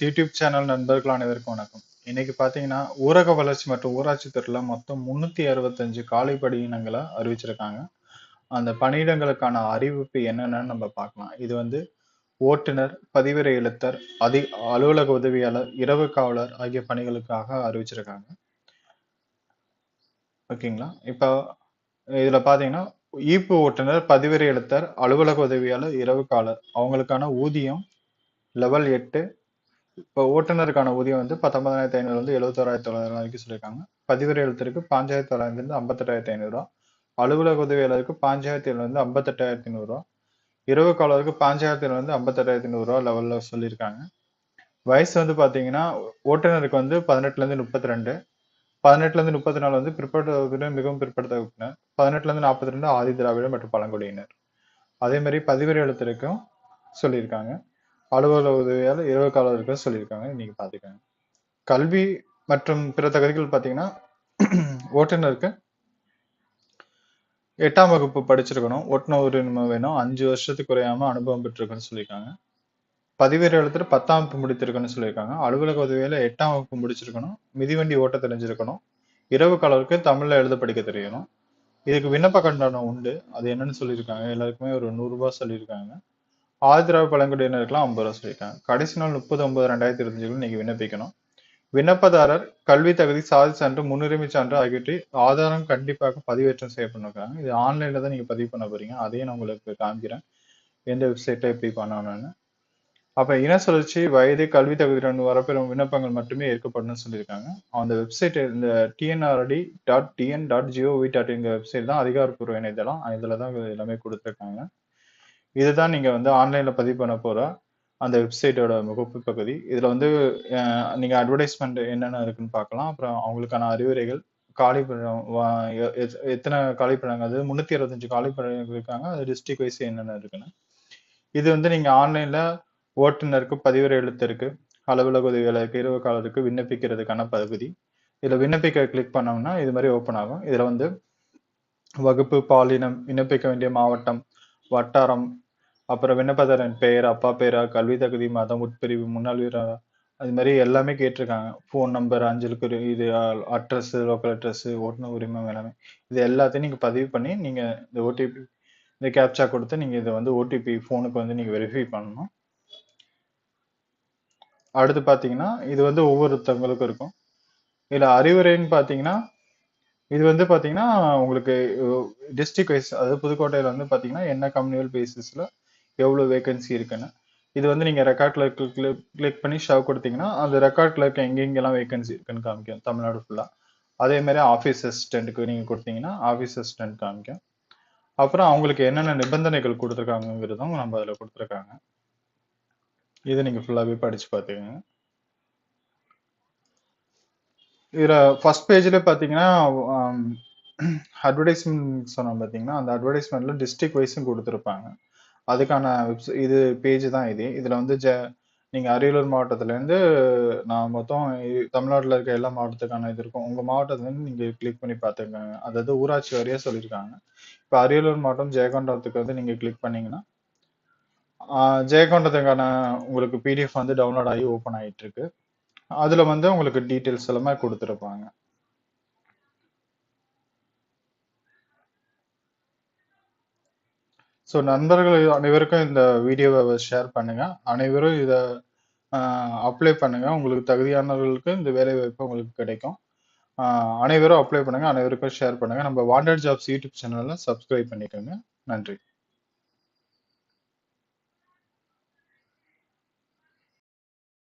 YouTube channel நண்பர்கள் அனைவருக்கும் வணக்கம். இன்னைக்கு பார்த்தீங்கன்னா ஊரக வளர்ச்சி மற்றும் ஊராட்சி துறையில் மொத்தம் முன்னூற்றி அறுபத்தஞ்சு காலை பணியிடங்களை அறிவிச்சிருக்காங்க. அந்த பணியிடங்களுக்கான அறிவிப்பு என்னென்னு நம்ம பார்க்கலாம். இது வந்து ஓட்டுநர் பதிவிரை எழுத்தர் அதி அலுவலக உதவியாளர் இரவு காவலர் ஆகிய பணிகளுக்காக அறிவிச்சிருக்காங்க. ஓகேங்களா? இப்போ இதில் பார்த்தீங்கன்னா ஈப்பு ஓட்டுநர் பதிவிரை எழுத்தர் அலுவலக உதவியாளர் இரவு காவலர். அவங்களுக்கான ஊதியம் லெவல் எட்டு இப்போ ஓட்டுநருக்கான ஊதியம் வந்து பத்தொன்பதாயிரத்தி ஐநூறு வந்து எழுபத்தோராயிரத்தி தொள்ளாயிரம் வரைக்கும் சொல்லியிருக்காங்க. பதிவிரை எழுத்தருக்கு பாஞ்சாயிரத்தி தொள்ளாயிரத்துலேருந்து ஐம்பத்தெட்டாயிரத்தி ஐநூறுரூவா அலுவலக உதவியாளருக்கு பாஞ்சாயிரத்தி இருந்து ஐம்பத்தெட்டாயிரத்தி நூறுரூவா இரவு காலருக்கு பாஞ்சாயிரத்திலிருந்து ஐம்பத்தெட்டாயிரத்தி நூறுரூவா லெவலில் சொல்லியிருக்காங்க. வயசு வந்து பார்த்தீங்கன்னா ஓட்டுநருக்கு வந்து பதினெட்டுலேருந்து முப்பத்தி ரெண்டு பதினெட்டுலேருந்து முப்பத்தி நாலு வந்து பிற்படுத்த வகுப்பினர் மிகவும் பிற்படுத்த வகுப்பினர் பதினெட்டுலேருந்து நாற்பத்தி ரெண்டு ஆதி திராவிடர் மற்றும் பழங்குடியினர். அதே மாதிரி பதிவிரை எழுத்திற்கும் சொல்லியிருக்காங்க. அலுவலக உதவியால் இரவு காலருக்கு சொல்லியிருக்காங்க நீங்கள் பாத்துக்கோங்க. கல்வி மற்றும் பிற தகுதிகள் பார்த்தீங்கன்னா ஓட்டுநருக்கு எட்டாம் வகுப்பு படிச்சிருக்கணும். ஓட்டுநர் உரிமை வேணும். அஞ்சு வருஷத்துக்கு குறையாம அனுபவம் பெற்றிருக்குன்னு சொல்லியிருக்காங்க. பதிவேறு எழுத்துட்டு பத்தாம் வகுப்பு முடித்திருக்குன்னு சொல்லியிருக்காங்க. அலுவலக உதவியில எட்டாம் வகுப்பு முடிச்சிருக்கணும். மிதிவண்டி ஓட்ட தெரிஞ்சிருக்கணும். இரவு காலருக்கு தமிழ்ல எழுத படிக்க தெரியணும். இதுக்கு விண்ணப்ப கண்டனம் உண்டு. அது என்னன்னு சொல்லியிருக்காங்க. எல்லாருக்குமே ஒரு நூறுரூபா சொல்லியிருக்காங்க. ஆதரவு பழங்குடியினருக்குலாம் ஐம்பது ரூபா சொல்லியிருக்காங்க. கடைசி நாள் முப்பது ஒன்பது ரெண்டாயிரத்தி இருபத்தஞ்சுல நீங்க விண்ணப்பிக்கணும். விண்ணப்பதாரர் கல்வி தகுதி சாதி சான்று முன்னுரிமை சான்று ஆகியவற்றை ஆதாரம் கண்டிப்பாக பதிவேற்றம் செய்யப்பட்டிருக்காங்க. இது ஆன்லைன்ல தான் நீங்க பதிவு பண்ண போறீங்க. அதையும் நான் உங்களுக்கு காமிக்கிறேன். எந்த வெப்சைட்டை எப்படி பண்ணணும்னு. அப்ப இன சுழற்சி வயது கல்வி தகுதியுடன் வரப்பெறும் விண்ணப்பங்கள் மட்டுமே ஏற்கப்படணும்னு சொல்லியிருக்காங்க. அந்த வெப்சைட் இந்த TNRD dot TN dot GOV dot in website தான் அதிகாரப்பூர்வ இணையதளம். இதில் தான் எல்லாமே கொடுத்துருக்காங்க. இதுதான் நீங்க வந்து ஆன்லைன்ல பதிவு பண்ண போற அந்த வெப்சைட்டோட முகப்பு பகுதி. இதுல வந்து நீங்க அட்வர்டைஸ்மெண்ட் என்னென்ன இருக்குன்னு பார்க்கலாம். அப்புறம் அவங்களுக்கான அறிவுரைகள் காலி எத்தனை காலி அது முன்னூத்தி அறுபத்தஞ்சு காலி இருக்காங்க. அது டிஸ்ட்ரிக் வைஸ் என்னென்ன இருக்குன்னு. இது வந்து நீங்க ஆன்லைன்ல ஓட்டுநருக்கு பதிவுரை எழுத்திருக்கு அலுவலக உதவியாளருக்கு இரவு காலத்துக்கு விண்ணப்பிக்கிறதுக்கான பகுதி. இதுல விண்ணப்பிக்க கிளிக் பண்ணோம்னா இது மாதிரி ஓப்பன் ஆகும். இதுல வந்து வகுப்பு பாலினம் விண்ணப்பிக்க வேண்டிய மாவட்டம் வட்டாரம் அப்புறம் விண்ணப்பதாரன் பெயர் அப்பா பேரா கல்வி தகுதி மதம் உட்பிரிவு முன்னாள் வீரரா அது மாதிரி எல்லாமே கேட்டிருக்காங்க. ஃபோன் நம்பர் அஞ்சலுக்கு இது அட்ரஸ் லோக்கல் அட்ரஸ் ஓட்டுநர் உரிமம் எல்லாமே. இது எல்லாத்தையும் நீங்கள் பதிவு பண்ணி நீங்கள் இந்த ஓடிபி இந்த கேப்சா கொடுத்து நீங்கள் இதை வந்து ஓடிபி ஃபோனுக்கு வந்து நீங்கள் வெரிஃபை பண்ணணும். அடுத்து பார்த்தீங்கன்னா இது வந்து ஒவ்வொருத்தவங்களுக்கும் இருக்கும். இதில் அறிவுரைன்னு பார்த்தீங்கன்னா இது வந்து பார்த்தீங்கன்னா உங்களுக்கு டிஸ்ட்ரிக்ட் வைஸ் அதாவது புதுக்கோட்டையில் வந்து பார்த்தீங்கன்னா என்ன கம்யூனியல் பேசிஸில் எவ்வளோ வேகன்சி இருக்குன்னு. இது வந்து நீங்கள் ரெக்கார்ட் கிளர்க் கிளிக் பண்ணி ஷவ் கொடுத்தீங்கன்னா அந்த ரெக்கார்ட் கிளர்க் எங்கெங்கெல்லாம் வேகன்சி இருக்குன்னு காமிக்கும். தமிழ்நாடு ஃபுல்லாக அதே மாதிரி ஆஃபீஸ் அசிஸ்டண்ட்டுக்கு நீங்கள் கொடுத்தீங்கன்னா ஆஃபீஸ் அசிஸ்டண்ட் காமிக்கும். அப்புறம் அவங்களுக்கு என்னென்ன நிபந்தனைகள் கொடுத்துருக்காங்கிறதும் நம்ம அதில் கொடுத்துருக்காங்க. இதை நீங்கள் ஃபுல்லாகவே படித்து பார்த்துக்கோங்க. இதில் ஃபஸ்ட் பேஜில் பார்த்தீங்கன்னா அட்வர்டைஸ்மெண்ட் சொன்னோம் பார்த்தீங்கன்னா அந்த அட்வர்டைஸ்மெண்ட்டில் டிஸ்ட்ரிக்ட் வைஸும் கொடுத்துருப்பாங்க. அதுக்கான வெப்சை இது பேஜ் தான் இது. இதில் வந்து ஜ நீங்கள் அரியலூர் மாவட்டத்துலேருந்து நான் மொத்தம் தமிழ்நாட்டில் இருக்க எல்லா மாவட்டத்துக்கான இது இருக்கும். உங்கள் மாவட்டத்துலேருந்து இருந்து கிளிக் பண்ணி பார்த்துக்கோங்க அதாவது ஊராட்சி வரையா சொல்லியிருக்காங்க இப்போ அரியலூர் மாவட்டம் ஜெயகொண்டத்துக்கு வந்து நீங்கள் கிளிக் பண்ணிங்கன்னா ஜெயகொண்டத்துக்கான உங்களுக்கு பிடிஎஃப் வந்து டவுன்லோட் ஆகி ஓப்பன் ஆகிட்டு இருக்கு அதில் வந்து உங்களுக்கு டீட்டெயில்ஸ் எல்லாமே கொடுத்துருப்பாங்க. ஸோ நண்பர்கள் அனைவருக்கும் இந்த வீடியோவை ஷேர் பண்ணுங்க. அனைவரும் இதை அப்ளை பண்ணுங்க. உங்களுக்கு தகுதியானவர்களுக்கு இந்த வேலை வாய்ப்பு உங்களுக்கு கிடைக்கும். அனைவரும் அப்ளை பண்ணுங்க. அனைவருக்கும் ஷேர் பண்ணுங்க. நம்ம வாண்டட் ஜாப்ஸ் யூடியூப் சேனலில் சப்ஸ்கிரைப் பண்ணிக்கோங்க. நன்றி.